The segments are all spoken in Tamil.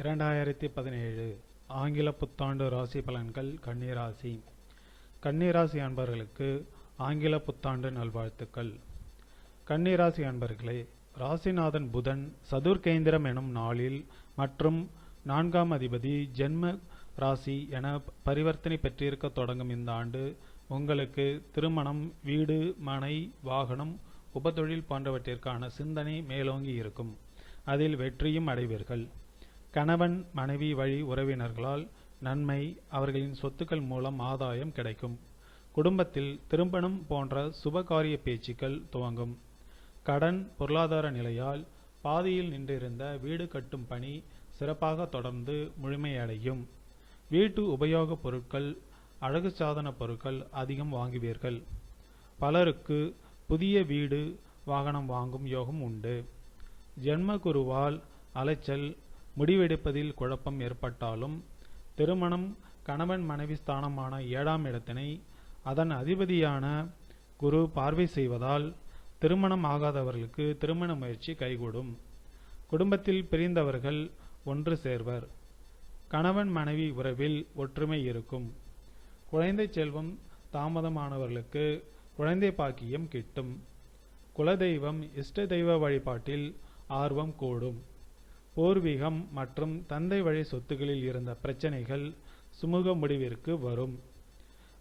இரண்டாயிரத்தி பதினேழு ஆங்கில புத்தாண்டு ராசி பலன்கள் கன்னிராசி. கன்னிராசி அன்பர்களுக்கு ஆங்கில புத்தாண்டு நல்வாழ்த்துக்கள். கன்னிராசி அன்பர்களே ராசிநாதன் புதன் சதுர்கேந்திரம் எனும் நாளில் மற்றும் நான்காம் அதிபதி ஜென்ம ராசி என பரிவர்த்தனை பெற்றிருக்க தொடங்கும் இந்த ஆண்டு உங்களுக்கு திருமணம் வீடு மனை வாகனம் உபதொழில் போன்றவற்றிற்கான சிந்தனை மேலோங்கி இருக்கும். அதில் வெற்றியும் அடைவீர்கள். கணவன் மனைவி வழி உறவினர்களால் நன்மை அவர்களின் சொத்துக்கள் மூலம் ஆதாயம் கிடைக்கும். குடும்பத்தில் திருமணம் போன்ற சுபகாரிய பேச்சுக்கள் துவங்கும். கடன் பொருளாதார நிலையால் பாதியில் நின்றிருந்த வீடு கட்டும் பணி சிறப்பாக தொடர்ந்து முழுமையடையும். வீட்டு உபயோகப் பொருட்கள் அழகு சாதன பொருட்கள் அதிகம் வாங்குவீர்கள். பலருக்கு புதிய வீடு வாகனம் வாங்கும் யோகம் உண்டு. ஜென்ம குருவால் அலைச்சல் முடிவெடுப்பதில் குழப்பம் ஏற்பட்டாலும் திருமணம் கணவன் மனைவி ஸ்தானமான ஏழாம் இடத்தினை அதன் அதிபதியான குரு பார்வை செய்வதால் திருமணம் ஆகாதவர்களுக்கு திருமண முயற்சி கைகூடும். குடும்பத்தில் பிரிந்தவர்கள் ஒன்று சேர்வர். கணவன் மனைவி உறவில் ஒற்றுமை இருக்கும். குழந்தை செல்வம் தாமதமானவர்களுக்கு குழந்தை பாக்கியம் கிட்டும். குலதெய்வம் இஷ்ட தெய்வ வழிபாட்டில் ஆர்வம் கூடும். பூர்வீகம் மற்றும் தந்தை வழி சொத்துகளில் இருந்த பிரச்சனைகள் சுமூக முடிவிற்கு வரும்.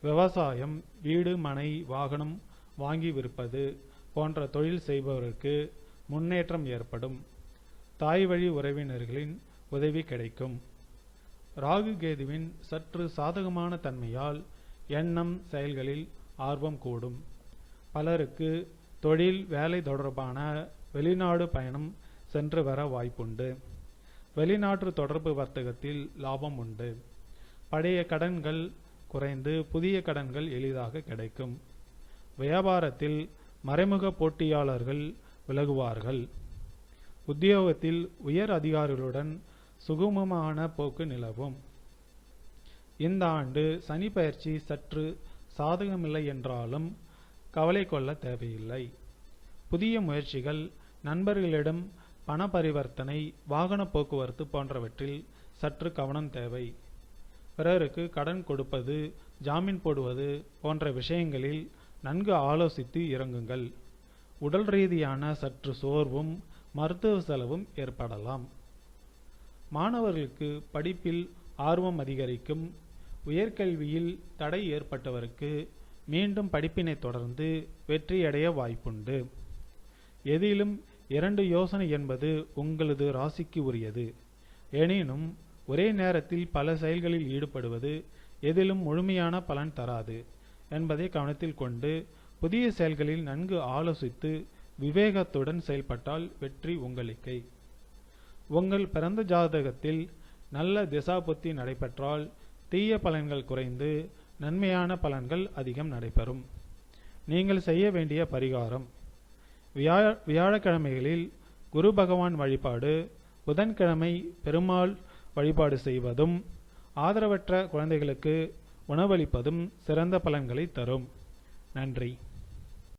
விவசாயம் வீடு மனை வாகனம் வாங்கி விற்பது போன்ற தொழில் செய்பவருக்கு முன்னேற்றம் ஏற்படும். தாய் வழி உறவினர்களின் உதவி கிடைக்கும். ராகு கேதுவின் சற்று சாதகமான தன்மையால் எண்ணம் செயல்களில் ஆர்வம் கூடும். பலருக்கு தொழில் வேலை தொடர்பான வெளிநாடு பயணம் சென்று வர வாய்ப்புண்டு. வெளிநாட்டு தொடர்பு வர்த்தகத்தில் லாபம் உண்டு. பழைய கடன்கள் குறைந்து புதிய கடன்கள் எளிதாக கிடைக்கும். வியாபாரத்தில் மறைமுக போட்டியாளர்கள் விலகுவார்கள். உத்தியோகத்தில் உயர் அதிகாரிகளுடன் சுகமமான போக்கு நிலவும். இந்த ஆண்டு சனி பயிற்சி சற்று சாதகமில்லை என்றாலும் கவலை கொள்ள தேவையில்லை. புதிய முயற்சிகள் நண்பர்களிடம் பண பரிவர்த்தனை வாகன போக்குவரத்து போன்றவற்றில் சற்று கவனம் தேவை. பிறருக்கு கடன் கொடுப்பது ஜாமீன் போடுவது போன்ற விஷயங்களில் நன்கு ஆலோசித்து இறங்குங்கள். உடல் ரீதியான சற்று சோர்வும் மருத்துவ செலவும் ஏற்படலாம். மாணவர்களுக்கு படிப்பில் ஆர்வம் அதிகரிக்கும். உயர்கல்வியில் தடை ஏற்பட்டவருக்கு மீண்டும் படிப்பினை தொடர்ந்து வெற்றியடைய வாய்ப்புண்டு. எதிலும் இரண்டு யோசனை என்பது உங்களது ராசிக்கு உரியது. எனினும் ஒரே நேரத்தில் பல செயல்களில் ஈடுபடுவது எதிலும் முழுமையான பலன் தராது என்பதை கவனத்தில் கொண்டு புதிய செயல்களில் நன்கு ஆலோசித்து விவேகத்துடன் செயல்பட்டால் வெற்றி உங்களுக்கை. உங்கள் பிறந்த ஜாதகத்தில் நல்ல திசாபுத்தி நடைபெற்றால் தீய பலன்கள் குறைந்து நன்மையான பலன்கள் அதிகம் நடைபெறும். நீங்கள் செய்ய வேண்டிய பரிகாரம் வியாழ வியாழக்கிழமைகளில் குரு பகவான் வழிபாடு புதன்கிழமை பெருமாள் வழிபாடு செய்வதும் ஆதரவற்ற குழந்தைகளுக்கு உணவளிப்பதும் சிறந்த பலன்களை தரும். நன்றி.